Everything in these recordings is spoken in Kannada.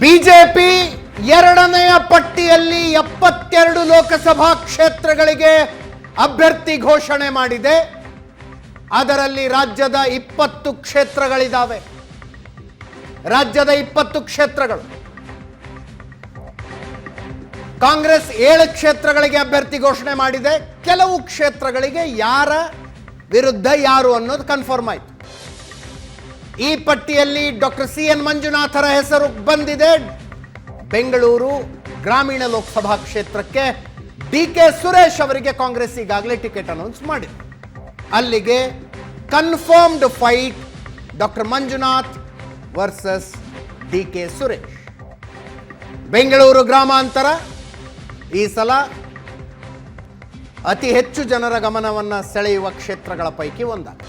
ಬಿಜೆಪಿ ಎರಡನೆಯ ಪಟ್ಟಿಯಲ್ಲಿ ಎಪ್ಪತ್ತೆರಡು ಲೋಕಸಭಾ ಕ್ಷೇತ್ರಗಳಿಗೆ ಅಭ್ಯರ್ಥಿ ಘೋಷಣೆ ಮಾಡಿದೆ. ಅದರಲ್ಲಿ ರಾಜ್ಯದ ಇಪ್ಪತ್ತು ಕ್ಷೇತ್ರಗಳಿದ್ದಾವೆ ರಾಜ್ಯದ ಇಪ್ಪತ್ತು ಕ್ಷೇತ್ರಗಳು. ಕಾಂಗ್ರೆಸ್ ಏಳು ಕ್ಷೇತ್ರಗಳಿಗೆ ಅಭ್ಯರ್ಥಿ ಘೋಷಣೆ ಮಾಡಿದೆ. ಕೆಲವು ಕ್ಷೇತ್ರಗಳಿಗೆ ಯಾರ ವಿರುದ್ಧ ಯಾರು ಅನ್ನೋದು ಕನ್ಫರ್ಮ್ ಆಯಿತು. ಈ ಪಟ್ಟಿಯಲ್ಲಿ ಡಾಕ್ಟರ್ ಸಿ ಎನ್ ಮಂಜುನಾಥರ ಹೆಸರು ಬಂದಿದೆ. ಬೆಂಗಳೂರು ಗ್ರಾಮೀಣ ಲೋಕಸಭಾ ಕ್ಷೇತ್ರಕ್ಕೆ ಡಿ ಕೆ ಸುರೇಶ್ ಅವರಿಗೆ ಕಾಂಗ್ರೆಸ್ ಈಗಾಗಲೇ ಟಿಕೆಟ್ ಅನೌನ್ಸ್ ಮಾಡಿದೆ. ಅಲ್ಲಿಗೆ confirmed fight doctor Manjunath versus D K Suresh. Bengaluru ಗ್ರಾಮಾಂತರ ಈ ಸಲ ಅತಿ ಹೆಚ್ಚು ಜನರ ಗಮನವನ್ನು ಸೆಳೆಯುವ ಕ್ಷೇತ್ರಗಳ ಪೈಕಿ ಒಂದಾಗಿದೆ.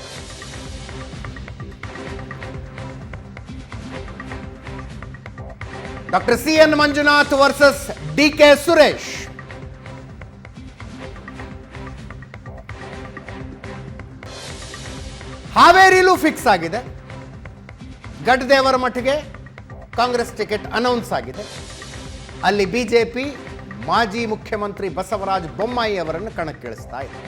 Doctor C N Manjunath versus D K Suresh ಹಾವೇರಿಲೂ fix ಆಗಿದೆ. ಗಡ್ದೇವರ ಮಠಗೆ ಕಾಂಗ್ರೆಸ್ ಟಿಕೆಟ್ ಅನೌನ್ಸ್ ಆಗಿದೆ. ಅಲ್ಲಿ ಬಿಜೆಪಿ ಮಾಜಿ ಮುಖ್ಯಮಂತ್ರಿ ಬಸವರಾಜ ಬೊಮ್ಮಾಯಿ ಅವರನ್ನು ಕಣಕ್ಕಿಳಿಸ್ತಾ ಇದೆ.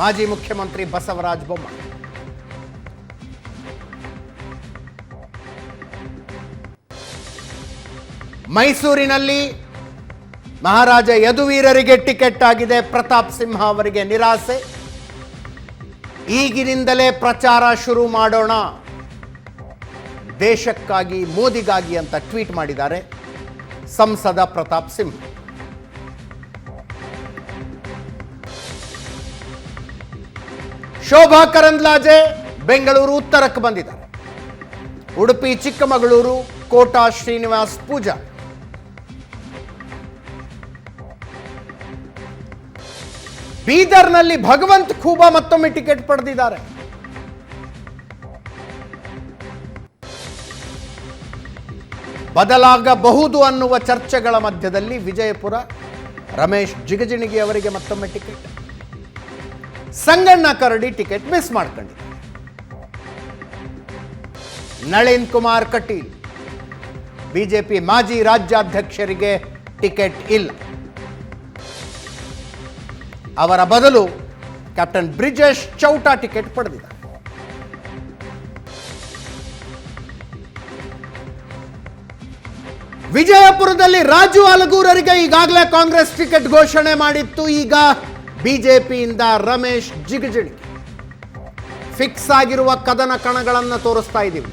ಮಾಜಿ ಮುಖ್ಯಮಂತ್ರಿ ಬಸವರಾಜ ಬೊಮ್ಮಾಯಿ. ಮೈಸೂರಿನಲ್ಲಿ ಮಹಾರಾಜ ಯದುವೀರರಿಗೆ ಟಿಕೆಟ್ ಆಗಿದೆ. ಪ್ರತಾಪ್ ಸಿಂಹ ಅವರಿಗೆ ನಿರಾಸೆ. ಈಗಿನಿಂದಲೇ ಪ್ರಚಾರ ಶುರು ಮಾಡೋಣ. ದೇಶಕ್ಕಾಗಿ, ಮೋದಿಗಾಗಿ ಅಂತ ಟ್ವೀಟ್ ಮಾಡಿದ್ದಾರೆ ಸಂಸದ ಪ್ರತಾಪ್ ಸಿಂಹ. ಶೋಭಾ ಕರಂದ್ಲಾಜೆ ಬೆಂಗಳೂರು ಉತ್ತರಕ್ಕೆ ಬಂದಿದ್ದಾರೆ. ಉಡುಪಿ ಚಿಕ್ಕಮಗಳೂರು ಕೋಟಾ ಶ್ರೀನಿವಾಸ್ ಪೂಜಾ ಬೀದರ್ನಲ್ಲಿ ಭಗವಂತ್ ಖೂಬಾ ಮತ್ತೊಮ್ಮೆ ಟಿಕೆಟ್ ಪಡೆದಿದ್ದಾರೆ. ಬದಲಾಗಬಹುದು ಅನ್ನುವ ಚರ್ಚೆಗಳ ಮಧ್ಯದಲ್ಲಿ ವಿಜಯಪುರ ರಮೇಶ್ ಜಿಗಜಿಣಗಿ ಅವರಿಗೆ ಮತ್ತೊಮ್ಮೆ ticket. Sanganna Karadi ticket miss ಮಾಡ್ಕೊಂಡಿದ್ದಾರೆ. ನಳಿನ್ ಕುಮಾರ್ ಕಟೀಲ್. ಬಿಜೆಪಿ ಮಾಜಿ ರಾಜ್ಯಾಧ್ಯಕ್ಷರಿಗೆ ಟಿಕೆಟ್ ಇಲ್ಲ. ಅವರ ಬದಲು ಕ್ಯಾಪ್ಟನ್ ಬ್ರಿಜೇಶ್ ಚೌಟಾ ಟಿಕೆಟ್ ಪಡೆದಿದ್ದಾರೆ. ವಿಜಯಪುರದಲ್ಲಿ ರಾಜು ಅಲಗೂರರಿಗೆ ಈಗಾಗಲೇ ಕಾಂಗ್ರೆಸ್ ಟಿಕೆಟ್ ಘೋಷಣೆ ಮಾಡಿತ್ತು. ಈಗ ಬಿಜೆಪಿಯಿಂದ ರಮೇಶ್ ಜಿಗಜಿಣಿ ಫಿಕ್ಸ್ ಆಗಿರುವ ಕದನ ಕಣಗಳನ್ನು ತೋರಿಸ್ತಾ ಇದ್ದೀವಿ